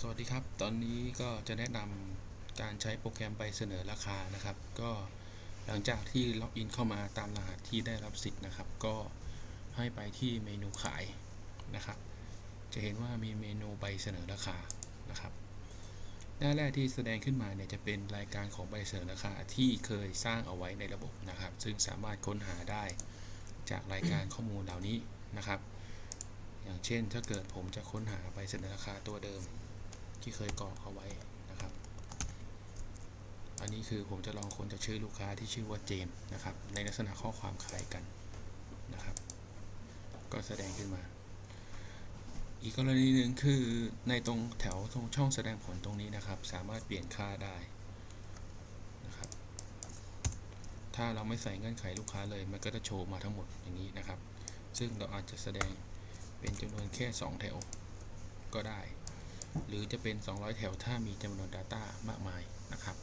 สวัสดีครับ ตอนนี้ก็จะแนะนำการใช้โปรแกรมไปเสนอราคานะครับ ก็หลังจากที่ล็อกอินเข้ามาตามรหัสที่ได้รับสิทธิ์นะครับ ก็ให้ไปที่เมนูขายนะครับ จะเห็นว่ามีเมนูใบเสนอราคานะครับ หน้าแรกที่แสดงขึ้นมาเนี่ยจะเป็นรายการของใบเสนอราคาที่เคยสร้างเอาไว้ในระบบนะครับ ซึ่งสามารถค้นหาได้จากรายการข้อมูลเหล่านี้นะครับ อย่างเช่นถ้าเกิดผมจะค้นหาใบเสนอราคาตัวเดิม ที่เคยกรอกเอาไว้นะครับ อันนี้คือผมจะลองค้นจากชื่อลูกค้าที่ชื่อว่าเจมส์นะครับ ในลักษณะข้อความคล้ายกันนะครับ ก็แสดงขึ้นมา อีกกรณีหนึ่งคือในตรงแถวตรงช่องแสดงผลตรงนี้นะครับ สามารถเปลี่ยนค่าได้นะครับ ถ้าเราไม่ใส่เงื่อนไขลูกค้าเลย มันก็จะโชว์มาทั้งหมดอย่างนี้นะครับ ซึ่งเราอาจจะแสดงเป็นจำนวนแค่ 2 แถวก็ได้ หรือจะเป็น 200 แถวถ้ามีจำนวน Data มากมายนะครับ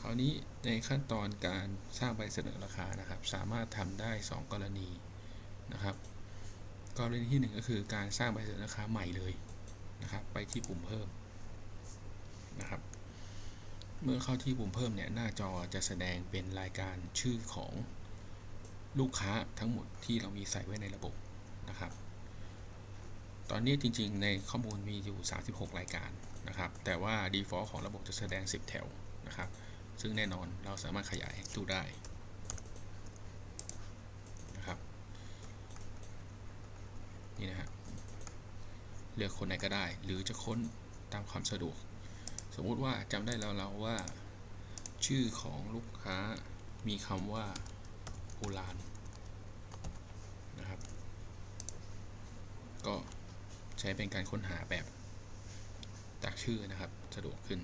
คราวนี้ในขั้นตอนการสร้างใบเสนอราคานะครับ สามารถทำได้ 2 กรณีนะครับ กรณีที่ 1 ก็คือการสร้างใบเสนอราคาใหม่เลยนะครับ ไปที่ปุ่มเพิ่มนะครับ เมื่อเข้าที่ปุ่มเพิ่มเนี่ยหน้าจอจะแสดงเป็นรายการชื่อของลูกค้าทั้งหมดที่เรามีใส่ไว้ในระบบนะครับ ตอนนี้จริงๆ ในข้อมูลมีอยู่ 36 รายการนะครับ แต่ว่า default ของระบบจะแสดง 10 แถวนะครับ ซึ่งแน่นอนเราสามารถขยายดูได้นะครับนี่นะฮะเลือกคนไหนก็ได้ หรือจะค้นตามความสะดวก สมมุติว่าจำได้แล้วเราว่า ชื่อของลูกค้ามีคำว่าโอลานนะครับก็ ใช้เป็นการค้นหาแบบจากชื่อนะครับ สะดวกขึ้น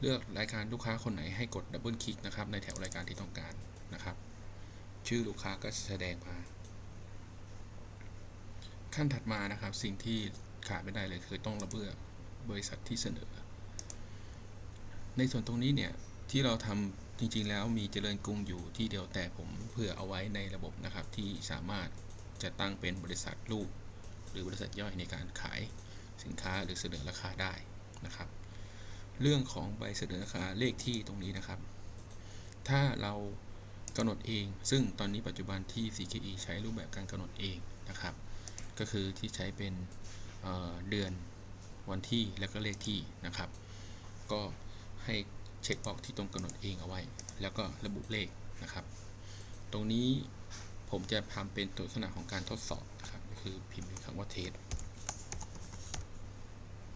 เลือกรายการลูกค้าคนไหนให้กดดับเบิลคลิกนะครับ ในแถวรายการที่ต้องการนะครับ ชื่อลูกค้าก็แสดงมา ขั้นถัดมานะครับ สิ่งที่ขาดไม่ได้เลยคือต้องระเบือบริษัทที่เสนอ ในส่วนตรงนี้เนี่ย ที่เราทำจริงๆ แล้วมีเจริญกรุงอยู่ที่เดียวแต่ผมเผื่อเอาไว้ในระบบนะครับที่สามารถจะตั้งเป็นบริษัทลูก หรือบริษัทย่อยในการขายสินค้าหรือเสนอราคาได้นะครับ เรื่องของใบเสนอราคาเลขที่ตรงนี้นะครับ ถ้าเรากำหนดเอง ซึ่งตอนนี้ปัจจุบันที่ CKE ใช้รูปแบบการกำหนดเองนะครับ ก็คือที่ใช้เป็นเเดือนวันที่และก็เลขที่นะครับ ก็ให้เช็คบอกที่ตรงกำหนดเองเอาไว้ แล้วก็ระบุเลขนะครับ ตรงนี้ผมจะทำเป็นตัวลักษณะของการทดสอบ คือพิมพ์คำว่าเทส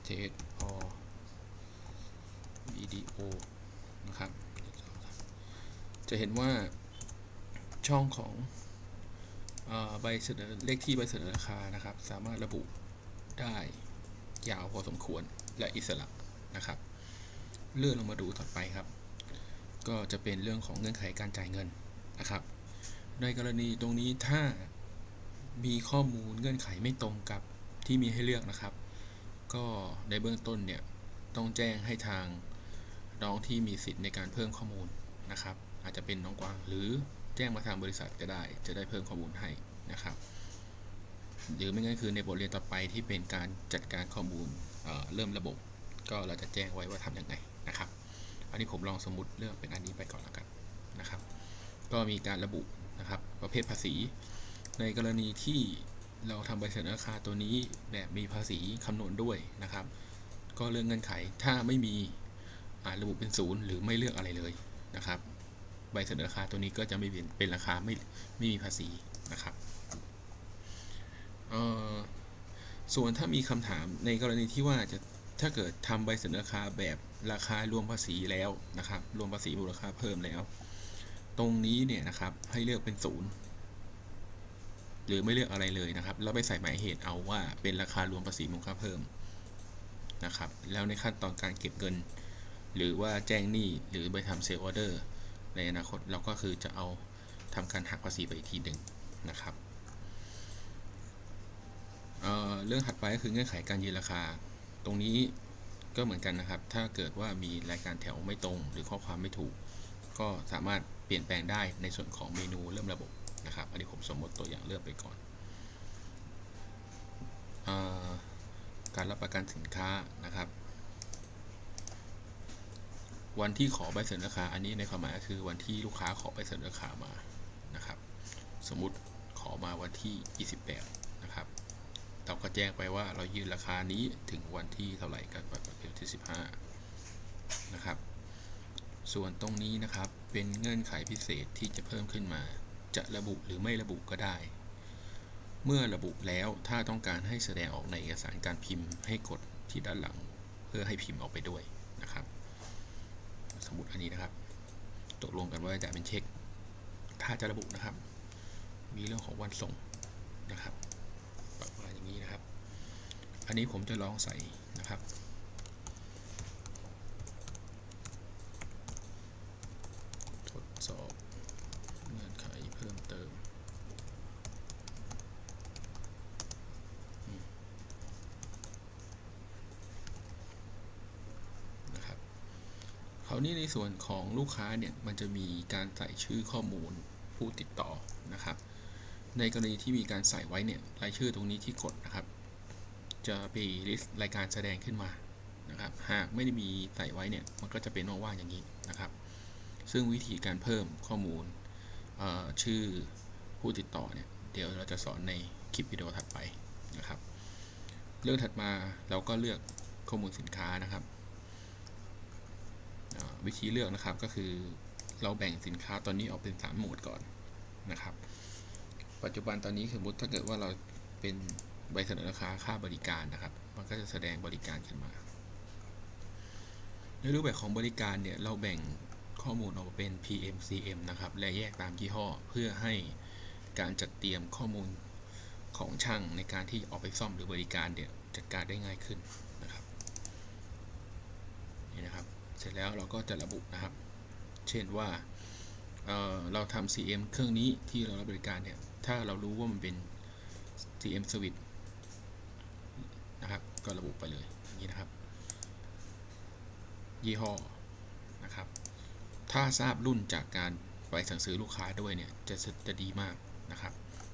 เทสพอวิดีโอนะครับ จะเห็นว่าช่องของใบเสนอเลขที่ใบเสนอราคานะครับ สามารถระบุได้ยาวพอสมควรและอิสระนะครับ เลื่อนลงมาดูต่อไปครับ ก็จะเป็นเรื่องของเงื่อนไขการจ่ายเงินนะครับ ในกรณีตรงนี้ถ้า มีข้อมูลเงื่อนไขไม่ตรงกับที่มีให้เลือกนะครับ ก็ในเบื้องต้นเนี่ยต้องแจ้งให้ทางน้องที่มีสิทธิ์ในการเพิ่มข้อมูลนะครับ อาจจะเป็นน้องกวางหรือแจ้งมาทางบริษัทก็ได้ จะได้เพิ่มข้อมูลให้นะครับ หรือไม่งั้นคือในบทเรียนต่อไปที่เป็นการจัดการข้อมูลเเริ่มระบบ ก็เราจะแจ้งไว้ว่าทำยังไงนะครับ อันนี้ผมลองสมมติเลือกเป็นอันนี้ไปก่อนแล้วกันนะครับ ก็มีการระบุนะครับ ประเภทภาษี ในกรณีที่เราทำใบเสนอราคาตัวนี้แบบมีภาษีคำนวณด้วยนะครับ ก็เรื่องเงื่อนไขถ้าไม่มีระบุเป็นศูนย์หรือไม่เลือกอะไรเลยนะครับ ใบเสนอราคาตัวนี้ก็จะไม่เป็นเป็นราคาไม่ไม่มีภาษีนะครับส่วนถ้ามีคำถามในกรณีที่ว่าจะถ้าเกิดทำใบเสนอราคาแบบราคารวมภาษีแล้วนะครับ รวมภาษีมูลค่าเพิ่มแล้ว ตรงนี้เนี่ยนะครับให้เลือกเป็นศูนย์ หรือไม่เลือกอะไรเลยนะครับ แล้วไปใส่หมายเหตุเอาว่าเป็นราคารวมภาษีมูลค่าเพิ่มนะครับ แล้วในขั้นตอนการเก็บเงิน หรือว่าแจ้งหนี้หรือไปทำเซลล์ออเดอร์ในอนาคตเราก็คือจะเอาทำการหักภาษีไปอีกทีหนึ่งนะครับเเรื่องถัดไปก็คือเงื่อนไขการยืนราคา ตรงนี้ก็เหมือนกันนะครับ ถ้าเกิดว่ามีรายการแถวไม่ตรง หรือข้อความไม่ถูก ก็สามารถเปลี่ยนแปลงได้ในส่วนของเมนูเริ่มระบบ นะครับ อันนี้ผมสมมติตัวอย่างเลือกไปก่อนอการรับประกันสินค้านะครับ วันที่ขอใบเสนอราคา อันนี้ในความหมายก็คือวันที่ลูกค้าขอใบเสนอราคามานะครับ สมมุติขอมาวันที่ 28 นะครับ เราก็แจ้งไปว่าเรายืนราคานี้ถึงวันที่เท่าไหร่กันวันที่ 15 นะครับ ส่วนตรงนี้นะครับเป็นเงื่อนไขพิเศษที่จะเพิ่มขึ้นมา จะระบุหรือไม่ระบุก็ได้ เมื่อระบุแล้วถ้าต้องการให้แสดงออกในเอกสารการพิมพ์ให้กดที่ด้านหลัง เพื่อให้พิมพ์ออกไปด้วยนะครับ สมมติอันนี้นะครับ ตกลงกันว่าจะเป็นเช็ค ถ้าจะระบุนะครับ มีเรื่องของวันส่งนะครับประมาณอย่างนี้นะครับ อันนี้ผมจะลองใส่นะครับ ทดสอบเงื่อนไขเพิ่มเติมอืมนะครับ คราวนี้ใน ส่วนของลูกค้าเนี่ยมันจะมีการใส่ชื่อข้อมูลผู้ติดต่อนะครับ ในกรณีที่มีการใส่ไว้เนี่ยรายชื่อตรงนี้ที่กดนะครับ จะมีลิสต์รายการแสดงขึ้นมานะครับ หากไม่ได้มีใส่ไว้เนี่ยมันก็จะเป็นว่างๆอย่างนี้นะครับ ซึ่งวิธีการเพิ่มข้อมูลชื่อผู้ติดต่อเนี่ยเดี๋ยวเราจะสอนในคลิปวิดีโอถัดไปนะครับ เรื่องถัดมาเราก็เลือกข้อมูลสินค้านะครับ วิธีเลือกนะครับก็คือเราแบ่งสินค้าตอนนี้ออกเป็น 3 หมวดก่อนนะครับ ปัจจุบันตอนนี้สมมติถ้าเกิดว่าเราเป็นใบเสนอราคาค่าบริการนะครับ มันก็จะแสดงบริการขึ้นมา ในรูปแบบของบริการเนี่ยเราแบ่งข้อมูลออกเป็น PM CM นะครับ และแยกตามยี่ห้อเพื่อให้การจัดเตรียมข้อมูลของช่างในการที่ออกไปซ่อมหรือบริการเนี่ยจัดการได้ง่ายขึ้นนะครับนี่นะครับ ร็จแล้วเราก็จะระบุนะครับ เช่นว่าเเราทำ CM เครื่องนี้ที่เรารับบริการเนี่ย ถ้าเรารู้ว่ามันเป็น CM Service นะครับ ก็ระบุไปเลยอย่างนี้นะครับ ยี่ห้อนะครับ ถ้าทราบรุ่นจากการไปสั่งซื้อลูกค้าด้วยเนี่ย จะจะดีมากนะครับ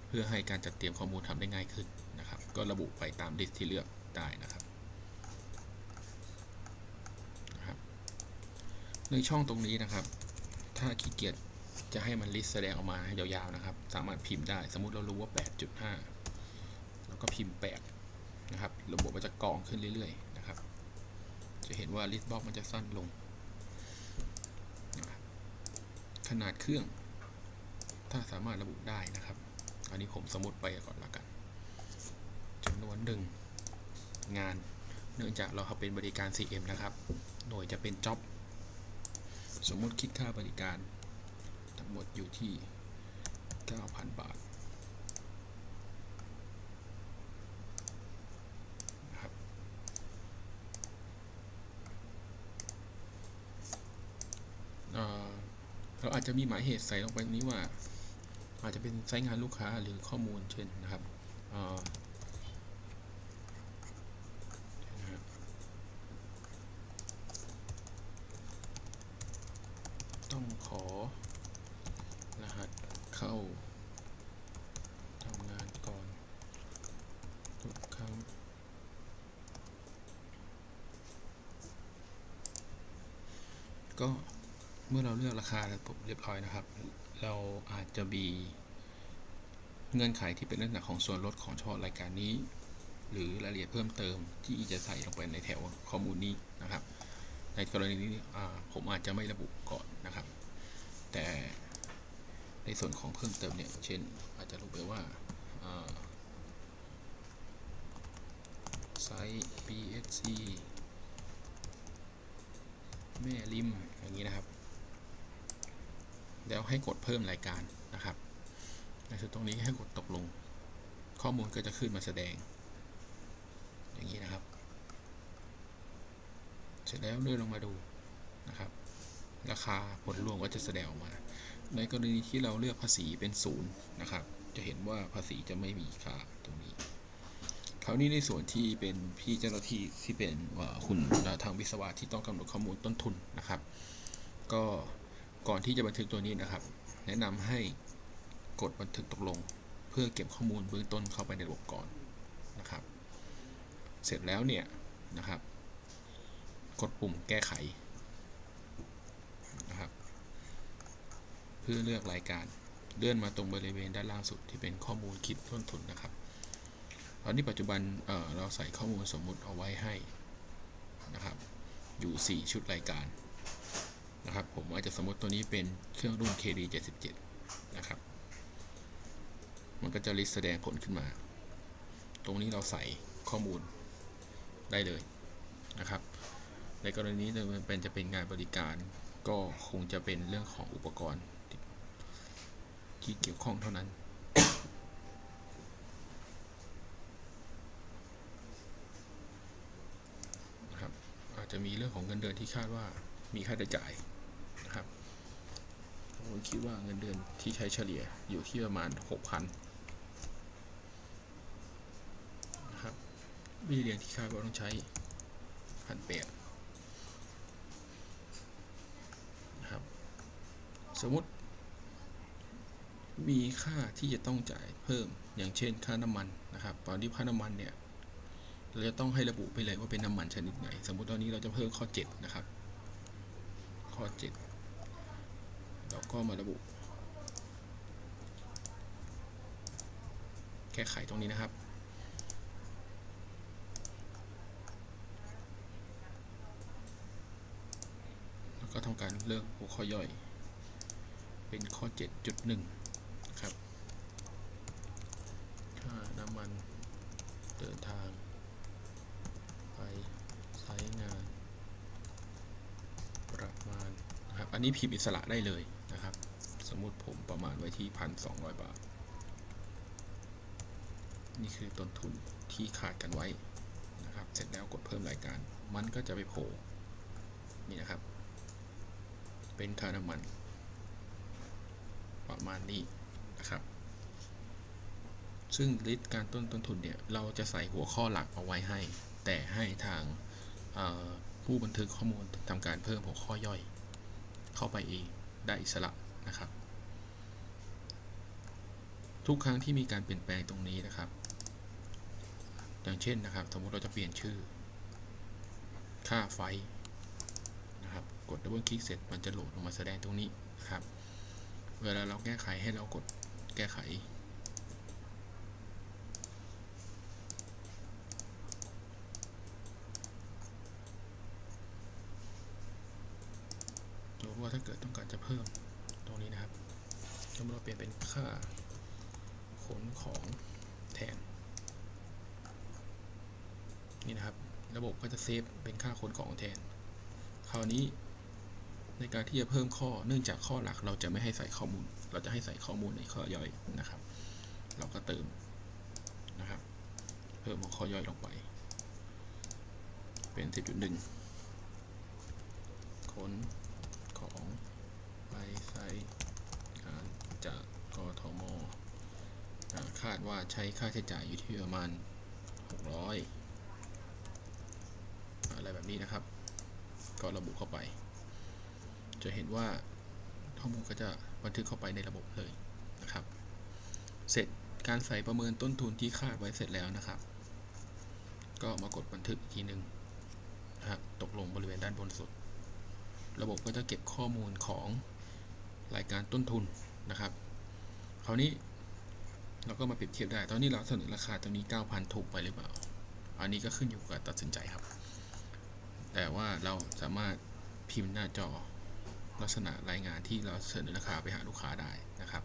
เพื่อให้การจัดเตรียมข้อมูลทำได้ง่ายขึ้นนะครับ ก็ระบุไปตามลิสต์ที่เลือกได้นะครับนะครับ ในช่องตรงนี้นะครับ ถ้าขี้เกียจจะให้มันลิสต์แสดงออกมาให้ยาวๆนะครับ สามารถพิมพ์ได้ สมมุติเรารู้ว่า 8.5 แล้วก็พิมพ์ 8 นะครับ ระบบมันจะกรองขึ้นเรื่อยๆนะครับ จะเห็นว่าลิสต์บล็อกมันจะสั้นลง ขนาดเครื่อง ถ้าสามารถระบุได้นะครับ อันนี้ผมสมมติไปก่อนละกันจำนวนหนึ่งงาน เนื่องจากเราเป็นบริการ CM นะครับ หน่วยจะเป็นจ็อบ สมมติคิดค่าบริการทั้งหมดอยู่ที่ 9,000 บาทนะครับเราอาจจะมีหมายเหตุใส่ลงไปตรงนี้ว่า อาจจะเป็นไซต์งานลูกค้าหรือข้อมูลเช่นนะครับต้องขอรหัสเข้าทำงานก่อนทุกครั้ง ก็เมื่อเราเลือกราคาเรียบร้อยนะครับ เราอาจจะมีเงื่อนไขที่เป็นเรื่องของส่วนลดของเฉพาะรายการนี้ หรือรายละเอียดเพิ่มเติมที่จะใส่ลงไปในแถวข้อมูลนี้นะครับ ในกรณีนี้ผมอาจจะไม่ระบุก่อนนะครับ แต่ในส่วนของเพิ่มเติมเนี่ย เช่น อาจจะรู้ไปว่าไซส์ PSC แม่ริมอย่างนี้นะครับแล้วให้กดเพิ่มรายการนะครับในส่วนตรงนี้ให้กดตกลง ข้อมูลก็จะขึ้นมาแสดง อย่างนี้นะครับ เสร็จแล้วเลื่อนลงมาดูนะครับ ราคาผลรวมก็จะแสดงออกมา ในกรณีที่เราเลือกภาษีเป็นศูนย์นะครับ จะเห็นว่าภาษีจะไม่มีค่าตรงนี้ คราวนี้ในส่วนที่เป็นพี่เจ้าหน้าที่ที่เป็นคุณทางวิศวะที่ต้องกำหนดข้อมูลต้นทุนนะครับ ก็ก่อนที่จะบันทึกตัวนี้นะครับ แนะนำให้กดบันทึกตกลง เพื่อเก็บข้อมูลเบื้องต้นเข้าไปในระบบก่อนนะครับ เสร็จแล้วเนี่ยนะครับ กดปุ่มแก้ไขนะครับ เพื่อเลือกรายการเลื่อนมาตรงบริเวณด้านล่างสุดที่เป็นข้อมูลคิดต้นทุนนะครับ ตอนนี้ปัจจุบันเเราใส่ข้อมูลสมมุติเอาไว้ให้นะครับอยู่ 4 ชุดรายการนะครับผมอาจจะสมมติตัวนี้เป็นเครื่องรุ่น KD 77นะครับมันก็จะลิสต์แสดงผลขึ้นมา ตรงนี้เราใส่ข้อมูลได้เลยนะครับ ในกรณีนี้มันเป็นจะเป็นงานบริการก็คงจะเป็นเรื่องของอุปกรณ์ที่เกี่ยวข้องเท่านั้นนะครับอา จะมีเรื่องของเงินเดือนที่คาดว่ามีค่าใช้จ่ายนะครับผมคิดว่าเงินเดือนที่ใช้เฉลี่ยอยู่ที่ประมาณ 6,000นะครับวิธีเรียนที่คาดว่าต้องใช้พันแปดนะครับ สมมติ มีค่าที่จะต้องจ่ายเพิ่มอย่างเช่นค่าน้ำมันนะครับ ตอนที่ค่าน้ำมันเนี่ย เราจะต้องให้ระบุไปเลยว่าเป็นน้ำมันชนิดไหน สมมุติตอนนี้เราจะเพิ่มข้อ 7 นะครับ ข้อ 7 เราก็มาระบุ แก้ไขตรงนี้นะครับแล้วก็ทำการเลือกหัวข้อย่อย เป็นข้อ 7.1 ครับ ค่าน้ำมันเดินทาง ไปใช้งาน ประมาณนะครับ อันนี้พิมพ์อิสระได้เลยนะครับ สมมติผมประมาณไว้ที่1,200บาท นี่คือต้นทุนที่ขาดกันไว้นะครับ เสร็จแล้วกดเพิ่มรายการ มันก็จะไปโผล่นี่นะครับ เป็นค่าน้ำมัน ประมาณนี้นะครับ ซึ่งลิสต์การต้นต้นทุนเนี่ย เราจะใส่หัวข้อหลักเอาไว้ให้ แต่ให้ทางผู้บันทึกข้อมูลทำการเพิ่มหัวข้อย่อย เข้าไปเองได้อิสระนะครับ ทุกครั้งที่มีการเปลี่ยนแปลงตรงนี้นะครับ อย่างเช่นนะครับสมมติเราจะเปลี่ยนชื่อ ค่าไฟนะครับ กดดับเบิลคลิกเสร็จมันจะโหลดลงมาแสดงตรงนี้นะครับ เวลาเราแก้ไขให้เรากดแก้ไข ดูว่าถ้าเกิดต้องการจะเพิ่มตรงนี้นะครับสมมติเราเปลี่ยนเป็นค่า ขนของแทน นี่นะครับ ระบบก็จะเซฟเป็นค่าขนของแทน คราวนี้ในการที่จะเพิ่มข้อเนื่องจากข้อหลักเราจะไม่ให้ใส่ข้อมูล เราจะให้ใส่ข้อมูลในข้อย่อยนะครับ เราก็เติมนะครับ เพิ่มหัวข้อย่อยลงไป เป็น 10.1ขนของไปใช้งานจากกทมคาดว่าใช้ค่าใช้จ่ายอยู่ที่ประมาณ 600 อะไรแบบนี้นะครับ ก็ระบุเข้าไป จะเห็นว่าข้อมูลก็จะบันทึกเข้าไปในระบบเลยนะครับ เสร็จการใส่ประเมินต้นทุนที่คาดไว้เสร็จแล้วนะครับ ก็มากดบันทึกอีกทีหนึ่งนะครับตกลงบริเวณด้านบนสุด ระบบก็จะเก็บข้อมูลของรายการต้นทุนนะครับ คราวนี้ เราก็มาเปรียบเทียบได้ ตอนนี้เราเสนอราคาตรงนี้ 9,000 ถูกไปหรือเปล่า อันนี้ก็ขึ้นอยู่กับตัดสินใจครับ แต่ว่าเราสามารถพิมพ์หน้าจอลักษณะรายงานที่เราเสนอราคาไปหาลูกค้าได้นะครับ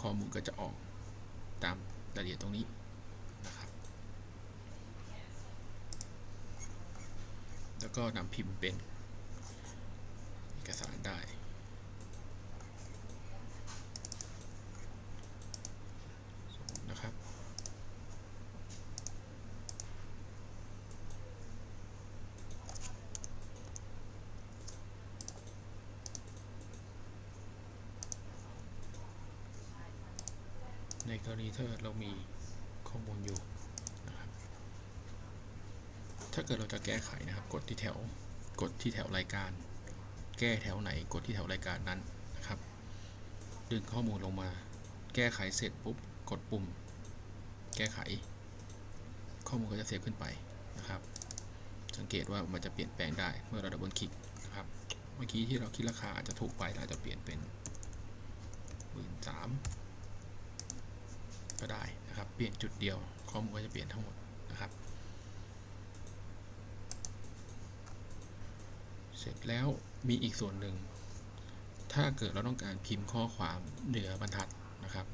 ข้อมูลก็จะออกตามรายละเอียดตรงนี้นะครับ แล้วก็นำพิมพ์เป็นเอกสารได้ นะครับ ใน กรณีถ้าเรามีข้อมูลอยู่นะครับถ้าเกิดเราจะแก้ไขนะครับ กดที่แถวกดที่แถวรายการ แก้แถวไหนกดที่แถวรายการนั้นนะครับ ดึงข้อมูลลงมา แก้ไขเสร็จปุ๊บกดปุ่ม แก้ไข ข้อมูลก็จะเซฟขึ้นไปนะครับ สังเกตว่ามันจะเปลี่ยนแปลงได้เมื่อเราดับเบิลคลิกนะครับเมื่อกี้ที่เราคิดราคาอาจจะถูกไปเราอาจจะเปลี่ยนเป็นหมื่นสาม ก็ได้นะครับ เปลี่ยนจุดเดียว ข้อมูลก็จะเปลี่ยนทั้งหมดนะครับ เสร็จแล้วมีอีกส่วนหนึ่ง ถ้าเกิดเราต้องการพิมพ์ข้อความเหนือบรรทัดนะครับ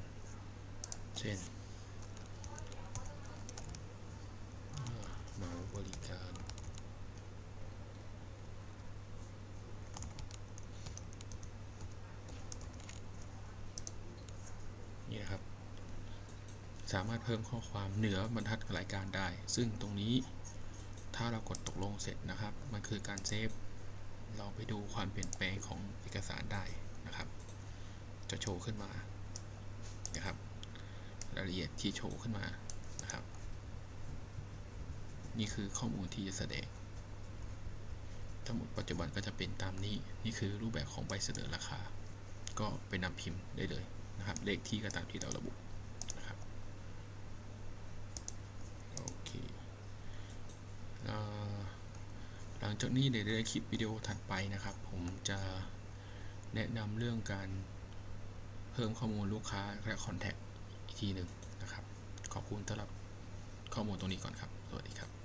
เช่นเหมาบริการ นี่นะครับ สามารถเพิ่มข้อความเหนือบรรทัดรายการได้ ซึ่งตรงนี้ถ้าเรากดตกลงเสร็จนะครับ มันคือการเซฟ เราไปดูความเปลี่ยนแปลงของเอกสารได้นะครับ จะโชว์ขึ้นมานะครับ รายละเอียดที่โชว์ขึ้นมานะครับ นี่คือข้อมูลที่จะแสดง ทั้งหมดปัจจุบันก็จะเป็นตามนี้ นี่คือรูปแบบของใบเสนอราคา ก็ไปนำพิมพ์ได้เลยนะครับ เลขที่ก็ตามที่เราระบุนะครับ โอเคเอ่อ หลังจากนี้ในในคลิปวิดีโอถัดไปนะครับ ผมจะแนะนำเรื่องการเพิ่มข้อมูลลูกค้าและคอนแทคอีกทีหนึ่งนะครับ ขอบคุณสำหรับข้อมูลตรงนี้ก่อนครับ สวัสดีครับ